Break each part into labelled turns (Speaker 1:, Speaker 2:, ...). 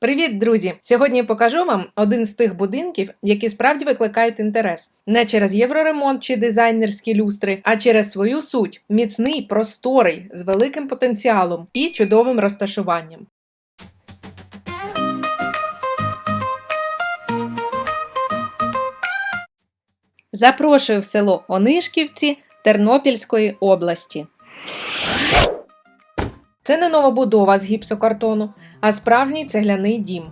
Speaker 1: Привіт, друзі! Сьогодні покажу вам один з тих будинків, які справді викликають інтерес. Не через євроремонт чи дизайнерські люстри, а через свою суть міцний, просторий, з великим потенціалом і чудовим розташуванням. Запрошую в село Онишківці Тернопільської області. Це не новобудова з гіпсокартону, а справжній цегляний дім,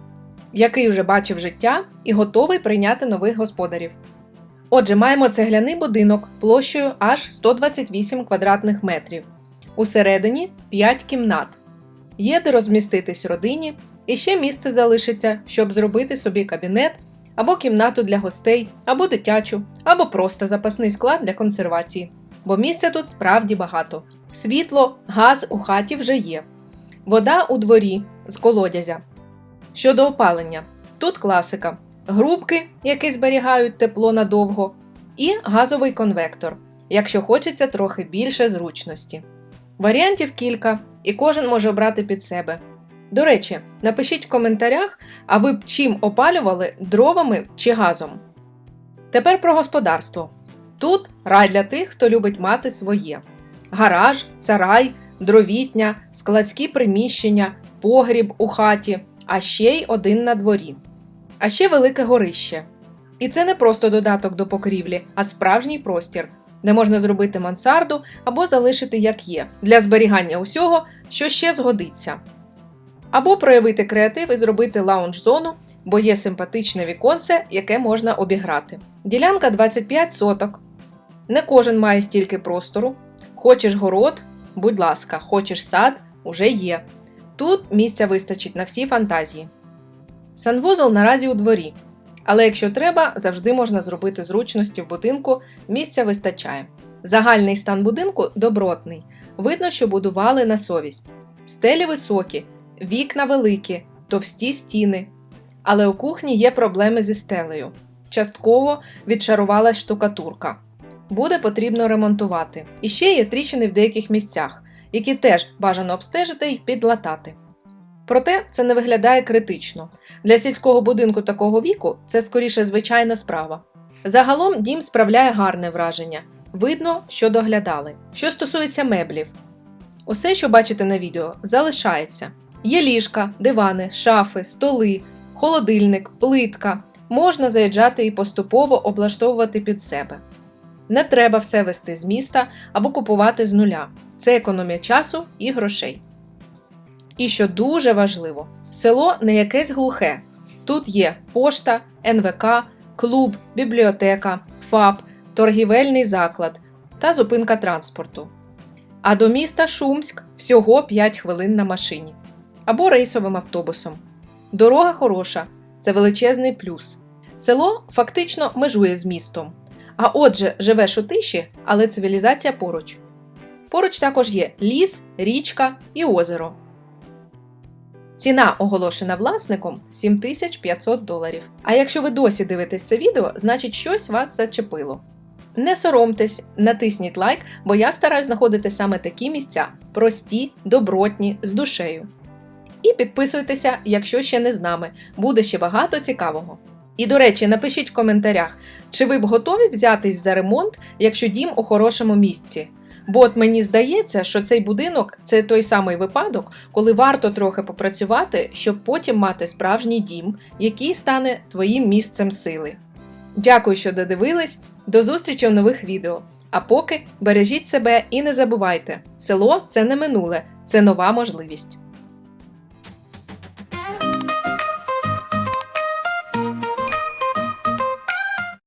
Speaker 1: який уже бачив життя і готовий прийняти нових господарів. Отже, маємо цегляний будинок площею аж 128 квадратних метрів. Усередині 5 кімнат. Є де розміститись родині, і ще місце залишиться, щоб зробити собі кабінет або кімнату для гостей, або дитячу, або просто запасний склад для консервації. Бо місця тут справді багато. Світло, газ у хаті вже є. Вода у дворі з колодязя. Щодо опалення, тут класика: грубки, які зберігають тепло надовго, і газовий конвектор, якщо хочеться трохи більше зручності. Варіантів кілька, і кожен може обрати під себе. До речі, напишіть в коментарях, а ви б чим опалювали дровами чи газом. Тепер про господарство. Тут рай для тих, хто любить мати своє: гараж, сарай, дровітня, складські приміщення, погріб у хаті, а ще й один на дворі. А ще велике горище. І це не просто додаток до покрівлі, а справжній простір, де можна зробити мансарду або залишити як є, для зберігання усього, що ще згодиться. Або проявити креатив і зробити лаунж-зону, бо є симпатичне віконце, яке можна обіграти. Ділянка 25 соток. Не кожен має стільки простору. Хочеш город, будь ласка, хочеш сад, уже є. Тут місця вистачить на всі фантазії. Санвузол наразі у дворі. Але якщо треба, завжди можна зробити зручності в будинку, місця вистачає. Загальний стан будинку добротний. Видно, що будували на совість. Стелі високі, вікна великі, товсті стіни. Але у кухні є проблеми зі стелею. Частково відшарувалась штукатурка. Буде потрібно ремонтувати. І ще є тріщини в деяких місцях, які теж бажано обстежити і підлатати. Проте це не виглядає критично. Для сільського будинку такого віку це скоріше звичайна справа. Загалом дім справляє гарне враження. Видно, що доглядали. Що стосується меблів, усе, що бачите на відео, залишається. Є ліжка, дивани, шафи, столи, холодильник, плитка. Можна заїжджати і поступово облаштовувати під себе. Не треба все вести з міста або купувати з нуля. Це економія часу і грошей. І що дуже важливо, село не якесь глухе. Тут є пошта, НВК, клуб, бібліотека, ФАП, торгівельний заклад та зупинка транспорту. А до міста Шумськ всього 5 хвилин на машині або рейсовим автобусом. Дорога хороша, це величезний плюс. Село фактично межує з містом. А отже, живеш у тиші, але цивілізація поруч. Поруч також є ліс, річка і озеро. Ціна, оголошена власником 7500 доларів. А якщо ви досі дивитесь це відео, значить щось вас зачепило. Не соромтесь, натисніть лайк, бо я стараюсь знаходити саме такі місця прості, добротні, з душею. І підписуйтеся, якщо ще не з нами, буде ще багато цікавого. І до речі, напишіть в коментарях, чи ви б готові взятись за ремонт, якщо дім у хорошому місці. Бо от мені здається, що цей будинок це той самий випадок, коли варто трохи попрацювати, щоб потім мати справжній дім, який стане твоїм місцем сили. Дякую, що додивились. До зустрічі у нових відео. А поки бережіть себе і не забувайте, село це не минуле, це нова можливість.